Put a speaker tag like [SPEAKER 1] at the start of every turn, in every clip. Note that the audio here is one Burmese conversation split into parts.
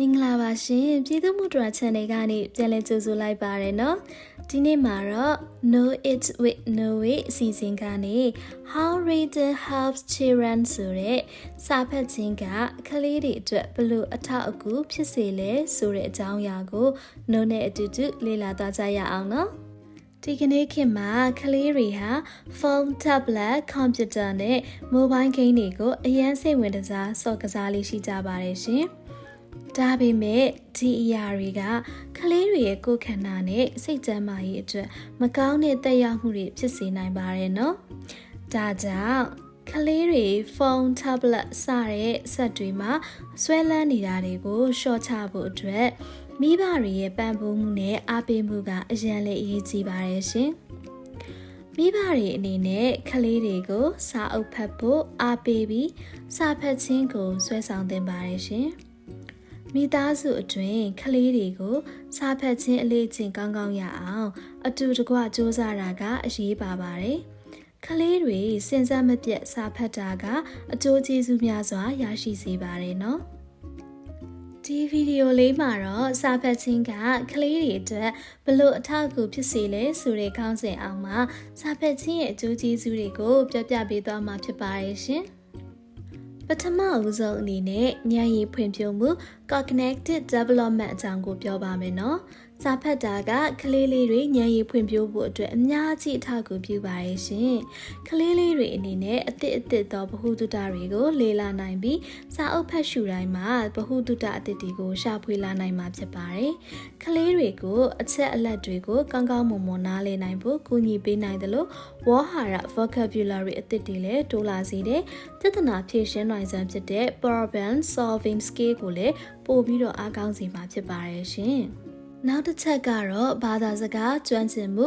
[SPEAKER 1] မင်္ဂလာပါရှင်ပြည်သူ့မှုဒရာ channel ကနေပြန်လည်ကြိုဆိုလိုက်ပါရနော်ဒီနေ့မှာတော့ Know It with Know It အစီအစဉ်ကနေ How Reading Helps Children ဆိုတဲ့စာဖတ်ခြင်းကကလေးတွေအတွက်ဘလို့အထောက်အကူဖြစ်စေလဲဆိုတဲ့အကြောင်းအရာကို Know နဲ့အတူတူလေ့လာသွားကြရအောင်နော်ဒီကနေ့ခေတ်မှာကလေးတွေဟာဖုန်း tablet ကွန်ပျူတာနဲ့ mobile game တွေကိုအရန်စိတ်ဝင်စားစော့ကစားလေးရှိကြပါတယ်ရှင်။ ဒါပေမဲ့ဒီအရာတွေကကလေးတွေရဲ့ကိုယ်ခန္ဓာနဲ့စိတ်ကျန်းမာရေးအတွက်မကောင်းတဲ့သက်ရောက်မှုတွေဖြစ်စေနိုင်ပါတယ်နော်။ဒါကြောင့်ကလေးတွေဖုန်း tablet စတဲ့ဆက်တွေမှာဆွဲလန်းနေတာတွေကိုရှော့ချဖို့အတွက်မိဘတွေရဲ့ပံ့ပိုးမှုနဲ့အားပေးမှုကအရန်လေးအရေးကြီးပါတယ်ရှင်။မိဘတွေအနေနဲ့ကလေးတွေကိုစာအုပ်ဖတ်ဖို့အားပေးပြီးစာဖတ်ခြင်းကိုဆွဲဆောင်သင်ပါတယ်ရှင်။ မိသားစုအတွင်းကလေးတွေကိုစာဖတ်ခြင်းအလေးအကျင့်ကောင်းကောင်းရအောင် အတူတကွစ조사တာကအရေးပါပါတယ်။ကလေးတွေစဉ်ဆက်မပြတ်စာဖတ်တာကအကျိုးကျေးဇူးများစွာရရှိစေပါတယ်နော်။ဒီဗီဒီယိုလေးမှာတော့စာဖတ်ခြင်းကကလေးတွေအတွက်ဘလို့အထောက်အကူဖြစ်စေလဲဆိုတဲ့ခေါင်းစဉ်အောင်မှာစာဖတ်ခြင်းရဲ့အကျိုးကျေးဇူးတွေကိုပြောပြပေးသွားမှာဖြစ်ပါတယ်ရှင်။ ပထမအဦးဆုံးအနေနဲ့ဉာဏ်ရည်ဖွံ့ဖြိုးမှု cognitive development အကြောင်းကိုပြောပါမယ်နော်။ စာဖတ်တာကကလေးလေးတွေဉာဏ်ရည်ဖွံ့ဖြိုးဖို့အတွက်အများကြီးအထောက်အကူပြုပါရဲ့ရှင်။ကလေးလေးတွေအနေနဲ့အသစ်အသစ်သောဗဟုသုတတွေကိုလေ့လာနိုင်ပြီးစာအုပ်ဖတ်ရှုတိုင်းမှာဗဟုသုတအသစ်တွေကိုရှာဖွေလာနိုင်မှာဖြစ်ပါတယ်။ကလေးတွေကိုအချက်အလက်တွေကိုကောင်းကောင်းမွန်မွန်နားလည်နိုင်ဖို့ကူညီပေးနိုင်တယ်လို့ဝေါ်ဟာရ vocabulary အသစ်တွေလည်းတိုးလာစေတဲ့ပြဿနာဖြေရှင်းနိုင်စွမ်းဖြစ်တဲ့ problem solving skill ကိုလည်းပို့ပြီးတော့အားကောင်းစေမှာဖြစ်ပါတယ်ရှင်။ နောက်တစ်ချက်ကတော့ဘာသာစကားကျွမ်းကျင်မှု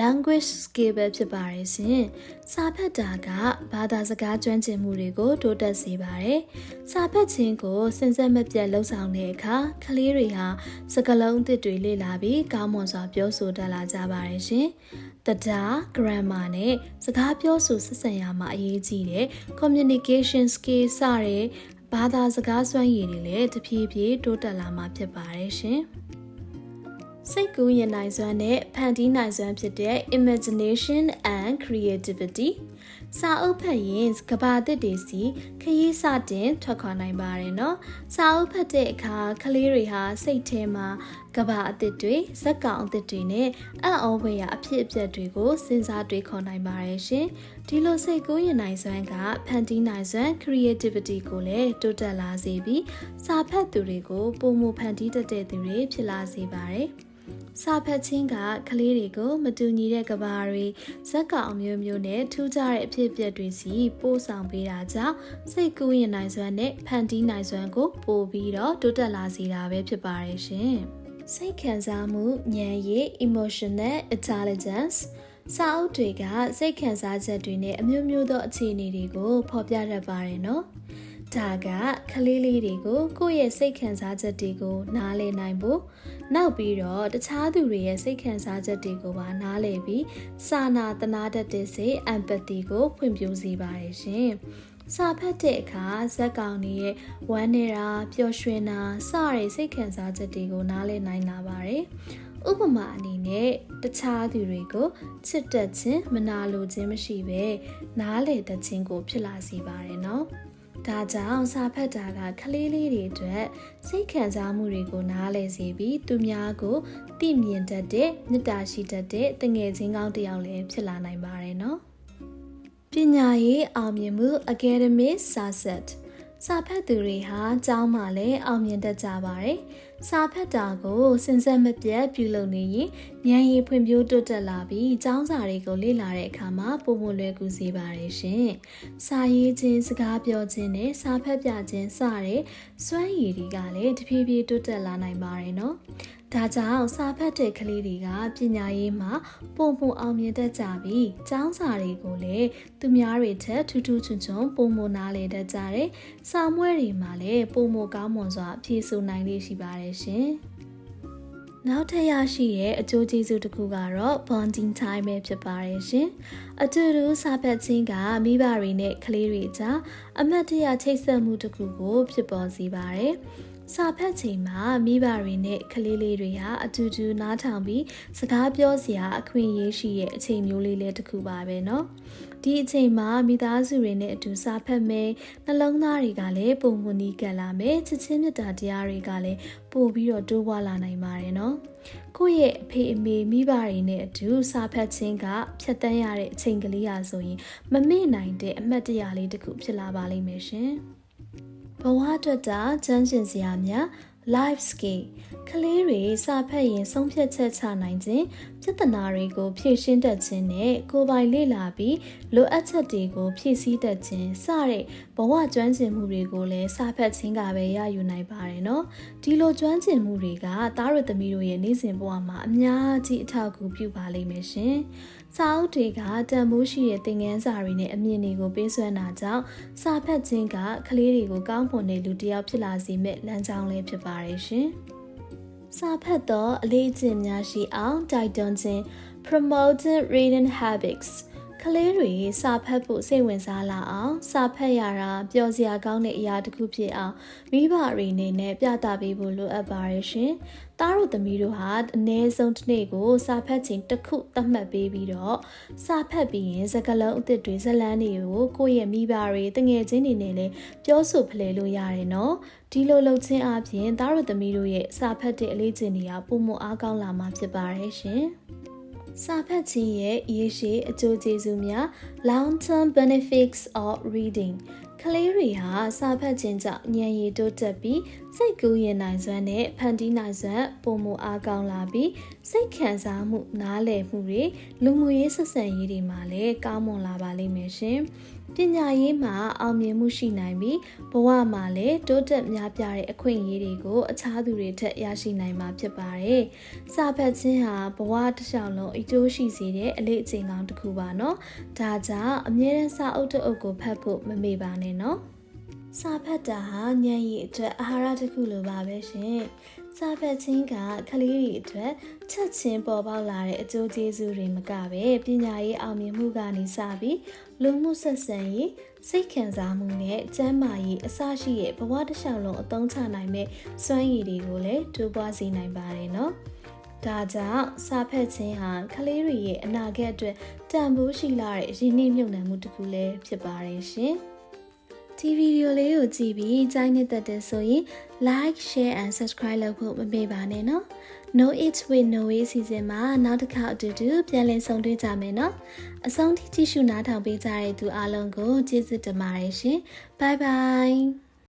[SPEAKER 1] language skill ပဲဖြစ်ပါတယ်ရှင်။စာဖတ်တာကဘာသာစကားကျွမ်းကျင်မှုတွေကိုတိုးတက်စေပါတယ်။စာဖတ်ခြင်းကိုစဉ်ဆက်မပြတ်လှုပ်ဆောင်တဲ့အခါကလေးတွေဟာစကားလုံးအသစ်တွေလေ့လာပြီးကောင်းမွန်စွာပြောဆိုတတ်လာကြပါတယ်ရှင်။တဒါ grammar နဲ့စကားပြောဆိုဆက်ဆံရမှာအရေးကြီးတဲ့ communication skill စတဲ့ဘာသာစကားစွမ်းရည်တွေလည်းတဖြည်းဖြည်းတိုးတက်လာမှာဖြစ်ပါတယ်ရှင်။ စိတ်ကူးရင်နိုင်စွမ်းနဲ့ဖန်တီးနိုင်စွမ်းဖြစ်တဲ့ imagination and creativity စာအုပ်ဖတ်ရင်ကဘာတစ်တွေစီခရီးစတင်ထွက်ခွာနိုင်ပါတယ်နော်စာအုပ်ဖတ်တဲ့အခါကလေးတွေဟာစိတ်ထဲမှာကဘာအသစ်တွေဇက်ကောင်အသစ်တွေနဲ့အံ့ဩဖွယ်ရာအဖြစ်အပျက်တွေကိုစဉ်းစားတွေးခေါ်နိုင်ပါတယ်ရှင်ဒီလိုစိတ်ကူးရင်နိုင်စွမ်းကဖန်တီးနိုင်စွမ်း creativity ကိုလည်းတိုးတက်လာစေပြီးစာဖတ်သူတွေကိုပုံမဖန်တီးတတ်တဲ့သူတွေဖြစ်လာစေပါတယ် စာဖတ်ခြင်းကကလေးတွေကိုမတူညီတဲ့ကဘာတွေဇက်ကောင်မျိုးမျိုးနဲ့ထူးခြားတဲ့အဖြစ်အပျက်တွေစီပို့ဆောင်ပေးတာကြောင့်စိတ်ကူးရင်နိုင်စွမ်းနဲ့ဖန်တီးနိုင်စွမ်းကိုပို့ပြီးတော့တိုးတက်လာစေတာပဲဖြစ်ပါတယ်ရှင်။စိတ်ခံစားမှုဉာဏ်ရည် emotional intelligence စာအုပ်တွေကစိတ်ခံစားချက်တွေနဲ့အမျိုးမျိုးသောအခြေအနေတွေကိုဖော်ပြတတ်ပါတယ်နော်။ ဒါကကလေးလေးတွေကိုကိုယ့်ရဲ့စိတ်ခံစားချက်တွေကိုနားလည်နိုင်ဖို့နောက်ပြီးတော့တခြားသူတွေရဲ့စိတ်ခံစားချက်တွေကိုပါနားလည်ပြီးစာနာတနာတတ်တဲ့စိတ် empathy ကိုဖွံ့ဖြိုးစေပါတယ်ရှင်။စာဖတ်တဲ့အခါဇက်ကောင်တွေရဲ့ဝမ်းနေတာပျော်ရွှင်တာစတဲ့စိတ်ခံစားချက်တွေကိုနားလည်နိုင်လာပါတယ်။ဥပမာအနေနဲ့တခြားသူတွေကိုချစ်တတ်ခြင်းမနာလိုခြင်းမရှိဘဲနားလေတတ်ခြင်းကိုဖြစ်လာစေပါတယ်နော်။ ဒါကြောင့်စာဖတ်တာကကလေးလေးတွေအတွက်စိတ်ခံစားမှုတွေကိုနားလည်စေပြီးသူများကိုသိမြင်တတ်တဲ့မေတ္တာရှိတတ်တဲ့တငယ်ချင်းကောင်းတစ်ယောက်လည်းဖြစ်လာနိုင်ပါတယ်နော်ပညာရေးအောင်မြင်မှု academic success စာဖတ်သူတွေဟာကျောင်းမှာလည်းအောင်မြင်တတ်ကြပါတယ်။စာဖတ်တာကိုစဉ်ဆက်မပြတ်ပြုလုပ်နေရင်ဉာဏ်ရည်ဖွံ့ဖြိုးတိုးတက်လာပြီးကျောင်းစာတွေကိုလေ့လာတဲ့အခါမှာပုံမလွယ်ကူစေပါတယ်ရှင်။စာရေးခြင်းစကားပြောခြင်းနဲ့စာဖတ်ပြခြင်းစတဲ့စွမ်းရည်တွေကလည်းတဖြည်းဖြည်းတိုးတက်လာနိုင်ပါတယ်နော်။ ဒါကြောင့်စာဖတ်တဲ့ကလေးတွေကပညာရေးမှာပုံပုံအောင်မြင်တတ်ကြပြီးကျောင်းစာတွေကိုလည်းသူများတွေထက်ထူးထူးချွန်ချွန်ပုံမနားလေတတ်ကြတယ်။စာမွဲတွေမှာလည်းပုံမကောင်းမွန်စွာဖြည့်ဆို့နိုင်လေးရှိပါတယ်ရှင်။နောက်ထပ်ရရှိတဲ့အကျိုးကျေးဇူးတစ်ခုကတော့ bonding time ပဲဖြစ်ပါတယ်ရှင်။ အတူတူစာဖတ်ခြင်းကမိဘတွေနဲ့ကလေးတွေကြားအမတ်တရချိတ်ဆက်မှုတစ်ခုကိုဖြစ်ပေါ်စေပါတယ်။ စာဖတ်ချိန်မှာမိဘတွေနဲ့ကလေးလေးတွေဟာအတူတူနားထောင်ပြီးစကားပြောစရာအခွင့်အရေးရှိရဲ့အချိန်မျိုးလေးလည်းတစ်ခုပါပဲเนาะဒီအချိန်မှာမိသားစုတွေနဲ့အတူစာဖတ်မယ်နှလုံးသားတွေကလည်းပုံမနီးကပ်လာမယ်ချစ်ချင်းမြတ်တာတရားတွေကလည်းပို့ပြီးတော့တိုးပွားလာနိုင်ပါတယ်เนาะ ကိုယ့်ရဲ့အဖေအမေမိဘတွေနဲ့အတူစာဖတ်ခြင်းကဖြတ်တန်းရတဲ့အချိန်ကလေးရာဆိုရင်မမေ့နိုင်တဲ့အမှတ်တရလေးတစ်ခုဖြစ်လာပါလိမ့်မယ်ရှင်ဘဝအတွက်တာချမ်းကျင်စရာများ life skill ကလေးတွေစာဖတ်ရင်ဆုံးဖြတ်ချက်ချနိုင်ခြင်းပြဿနာတွေကိုဖြေရှင်းတတ်ခြင်းနဲ့ကိုယ်ပိုင်လေ့လာပြီးလိုအပ်ချက်တွေကိုဖြည့်ဆည်းတတ်ခြင်းစတဲ့ဘဝကျွမ်းကျင်မှုတွေကိုလည်းစာဖတ်ခြင်းကပဲရယူနိုင်ပါတယ်နော်ဒီလိုကျွမ်းကျင်မှုတွေကသားရသမီးတို့ရဲ့နေ့စဉ်ဘဝမှာအများကြီးအထောက်အကူပြုပါလိမ့်မယ်ရှင် စာအုပ်တွေကတန်ဖိုးရှိတဲ့သင်ခန်းစာတွေနဲ့အမြင်တွေကိုပေးစွမ်းတာကြောင့်စာဖတ်ခြင်းကကလေးတွေကိုကောင်းမွန်တဲ့လူတစ်ယောက်ဖြစ်လာစေမဲ့လမ်းကြောင်းလေးဖြစ်ပါတယ်ရှင်။စာဖတ်သောအလေးအကျင့်များရှိအောင်တိုက်တွန်းခြင်း promoting reading habits ကလေးတွေစာဖတ်ဖို့စိတ်ဝင်စားလာအောင်စာဖတ်ရတာပျော်စရာကောင်းတဲ့အရာတစ်ခုဖြစ်အောင်မိဘတွေအနေနဲ့ပြသပေးဖို့လိုအပ်ပါတယ်ရှင်။သားတို့သမီးတို့ဟာအနည်းဆုံးတစ်နေ့ကိုစာဖတ်ချိန်တစ်ခုသတ်မှတ်ပေးပြီးတော့စာဖတ်ပြီးရင်စကားလုံးအသစ်တွေဇလန်းတွေကိုကိုယ့်ရဲ့မိဘတွေတငယ်ချင်းတွေနဲ့လည်းပြောဆိုဖလှယ်လို့ရတယ်နော်။ဒီလိုလုပ်ခြင်းအပြင်သားတို့သမီးတို့ရဲ့စာဖတ်တဲ့အလေးချိန်တွေကပုံမအားကောင်းလာမှာဖြစ်ပါတယ်ရှင်။ စာဖတ်ခြင်းရဲ့ရေရှည်အကျိုးကျေးဇူးများ long term benefits of reading ကလေးတွေဟာစာဖတ်ခြင်းကြောင့်ဉာဏ်ရည်တိုးတက်ပြီးစိတ်ကူးရင်နိုင်စွမ်းနဲ့ဖန်တီးနိုင်စွမ်းပုံမအားကောင်းလာပြီးစိတ်ခံစားမှုနားလည်မှုတွေလူမှုရေးဆက်ဆံရေးတွေမှာလည်းကောင်းမွန်လာပါလိမ့်မယ်ရှင်။ ပညာရေးမှာအောင်မြင်မှုရှိနိုင်ပြီးဘဝမှာလည်းတိုးတက်များပြားတဲ့အခွင့်အရေးတွေကိုအခြားသူတွေထက်ရရှိနိုင်မှာဖြစ်ပါတယ်။စာဖတ်ခြင်းဟာဘဝတစ်လျှောက်လုံးအကျိုးရှိစေတဲ့အလေးအကျင့်ကောင်းတစ်ခုပါနော်။ဒါကြောင့်အမြဲတမ်းစာအုပ်တအုပ်ကိုဖတ်ဖို့မမေ့ပါနဲ့နော်။ စာဖတ်တာဟာဉာဏ်ရည်အတွက်အာဟာရတစ်ခုလိုပါပဲရှင်။စာဖတ်ခြင်းကကလေးတွေအတွက်ချက်ချင်းပေါ်ပေါက်လာတဲ့အကျိုးကျေးဇူးတွေမကပဲပညာရေးအောင်မြင်မှုကနေစပြီးလူမှုဆက်ဆံရေးစိတ်ခံစားမှုနဲ့ကျန်းမာရေးအစရှိရဲ့ဘဝတစ်လျှောက်လုံးအသုံးချနိုင်မဲ့စွမ်းရည်တွေကိုလည်းတိုးပွားစေနိုင်ပါတယ်နော်။ဒါကြောင့်စာဖတ်ခြင်းဟာကလေးတွေရဲ့အနာဂတ်အတွက်တန်ဖိုးရှိလာတဲ့ရင်းနှီးမြှုပ်နှံမှုတစ်ခုလည်းဖြစ်ပါတယ်ရှင်။ ဒီဗီဒီယိုလေးကိုကြည့်ပြီးကြိုက်နေတဲ့တဲ့ဆိုရင် like share and subscribe လုပ်ဖို့မမေ့ပါနဲ့နော် No It with No Way စီစဉ်မှာနောက်တစ်ခါအတူတူပြန်လည်ဆုံတွေ့ကြမယ်နော်အဆုံးထိကြည့်ရှုနားထောင်ပေးကြတဲ့သူအားလုံးကိုကျေးဇူးတင်ပါတယ်ရှင် Bye bye